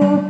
you.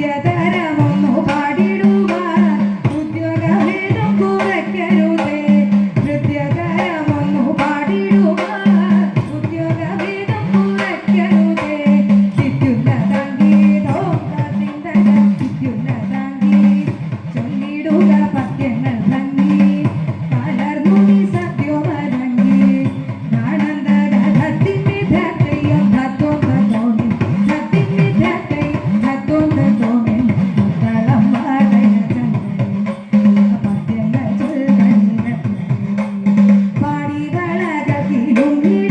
Yeah. Don't